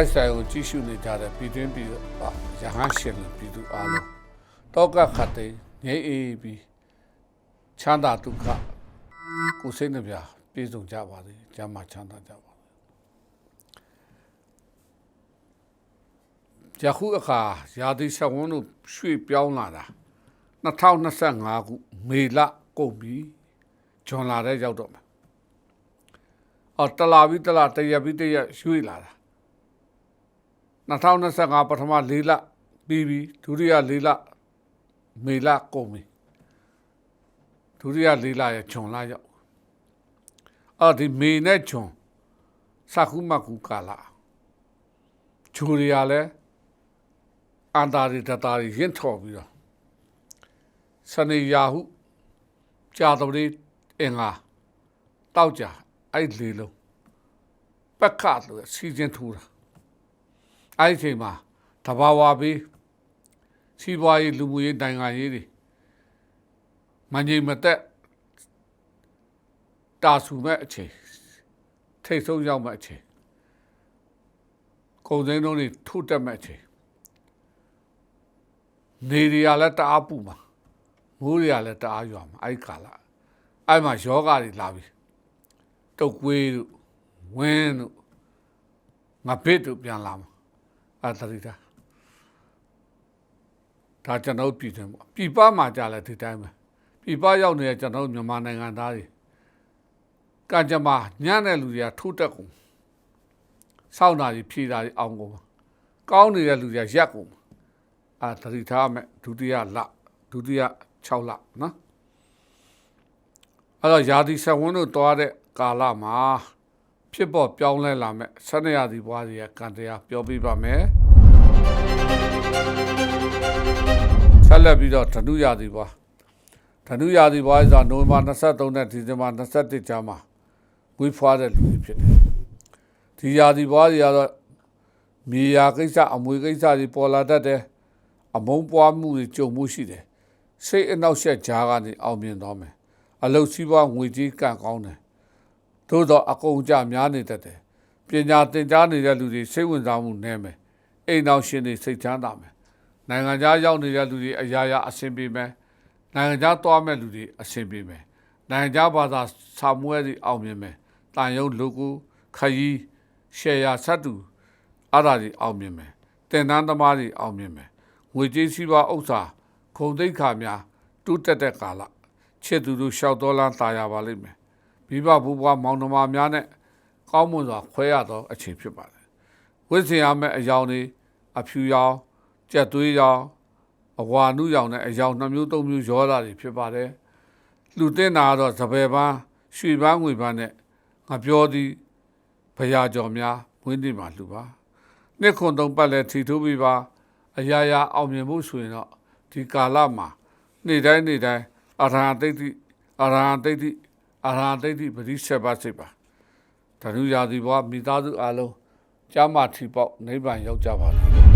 လိုက်ဆိုင်ကိုကြည့်ရှုနေကြတဲ့ပြည်တွင်းပြည်ပရဟန်းရှင်လူပြည်သူအားလုံးတောကခတ်သိမ်းငြိမ်းအေးပြီးချမ်းသာဒုက္ခကိုယ်စိတ်နှပြပြည့်စုံကြပါစေကျမ်းမာချမ်းသာကြပါစေယခုအခါရာသီဆက်ဝန်းတို့ရွှေ့ပြောင်းလာတာ2025ခုမေလကုန်ပြီဂျွန်လာတဲ့ရောက်တော့မယ်အော်တလာပြီးတလာတရက်ပြီးတရက်ရွှေ့လာတာ 2025ပထမ၄လပြီးပြီဒုတိယ၄လမေလကုန်ပြီဒုတိယ၄လရဲ့ဂျွန်လာရောက်အော်ဒီမေနဲ့ဂျွန်စခုမကူကာလာဂျူရီယာလည်းအန်တာရီတတာရီရင့်ထော်ပြီးတော့စနေယာဟုကြာတော်လေးအင်္ဂါတောက်ကြအဲ့လေလုံးပက်ခတ်လို့စီစဉ်ထူတာ အဲ့ဒီအချိန်မှာတဘာဝပြီးစီးပွားရေးလူမှုရေးနိုင်ငံရေးတွေမငြိမ်မသက်တာဆူမဲ့အချိန်ထိတ်ဆုံးရောက်မဲ့အချိန်ကုန်စည်နှုန်းတွေထုတ်တက်မဲ့အချိန်နေတွေကလည်းတအားပူမှာမိုးတွေကလည်းတအားရွာမှာအဲ့ဒီကာလအဲ့မှာယောဂတွေလာပြီတုတ်ကွေးတို့ဝင်းတို့ငါဘစ်တို့ပြန်လာမှာ အဲ့တတိတာဒါကျွန်တော်ပြည်တယ်ပေါ့ပြည်ပမှာကြာလဲဒီတိုင်းပဲပြည်ပရောက်နေတဲ့ကျွန်တော်မြန်မာနိုင်ငံသားတွေကကြမ္မာညံ့တဲ့လူတွေကထိုးတက်ကုန်စောင့်တာကြီးဖြေတာကြီးအောင်ကုန်ကောင်းနေတဲ့လူတွေကရက်ကုန်အာတတိထားမဲ့ဒုတိယလဒုတိယ6လနော်အဲ့တော့ယာတိဆက်ဝန်းတို့တွားတဲ့ကာလမှာ ဖြစ်ပေါ်ပြောင်းလဲလာမဲ့ဆန္ဒရာသီဘွားတွေကကံတရားပြောပြပါမယ်ဆက်လက်ပြီးတော့ဓနုရာသီဘွားဓနုရာသီဘွားဆိုတာနိုဝင်ဘာ23နဲ့ဒီဇင်ဘာ21ကြားမှာဝေးဖွားတဲ့လူတွေဖြစ်တယ်ဒီရာသီဘွားတွေကတော့မြေယာကိစ္စအမွေကိစ္စတွေပေါ်လာတတ်တယ်အမုန်းပွားမှုတွေကြုံမှုရှိတယ်စိတ်အနှောက်အယှက်ကြားကနေအောင်မြင်သွားမယ်အလုတ်စီးပွားငွေကြီးကံကောင်းတယ် သို့တော့အကုန်ကြများနေတတ်တယ်ပညာသင်ကြားနေတဲ့လူတွေစိတ်ဝင်စားမှုနည်းမယ်အိမ်တော်ရှင်တွေစိတ်ချမ်းသာမယ်နိုင်ငံခြားရောက်နေတဲ့လူတွေအရာရာအဆင်ပြေမယ်နိုင်ငံခြားသွားမဲ့လူတွေအဆင်ပြေမယ်နိုင်ငံခြားဘာသာစာမွဲတွေအောင်မြင်မယ်တန်ရုံလူကူခရီးရှယ်ယာဆက်တူအဲ့ဒါတွေအောင်မြင်မယ်တင်တန်းသမားတွေအောင်မြင်မယ်ငွေကြေးစီးပွားဥစ္စာခုံသိက္ခာများတူးတက်တဲ့ကာလချစ်သူတို့ရှောက်တော်လန်းตายရပါလိမ့်မယ် မိဘဘိုးဘွားမောင်နှမများနဲ့ကောင်းမွန်စွာခွဲရသောအချိန်ဖြစ်ပါတယ်ဝိဇ္ဇင်ရမယ့်အယောင်တွေအဖြူရောင်ကြက်သွေးရောင်အဝါနုရောင်နဲ့အယောင်နှမျိုးသုံးမျိုးရောတာတွေဖြစ်ပါတယ်လူတင်တာကတော့သပယ်ပန်းရွှေပန်းငွေပန်းနဲ့ငါပြောသည်ဘရာကြော်များဝင်းနေမှာလူပါနှစ်ခွန်သုံးပတ်လဲထီထိုးပြီးပါအရာရာအောင်မြင်မှုဆိုရင်တော့ဒီကာလမှာနေ့တိုင်းနေ့တိုင်းအရဟံတိတ်တိအရဟံတိတ်တိ အရဟံတိတ်တိပရိစ္ဆေပါစိတ်ပါဓနုရာသီဘဝမိသားစုအလုံးကျမ်းမာထီပေါက်နိဗ္ဗာန်ရောက်ကြပါလိမ့်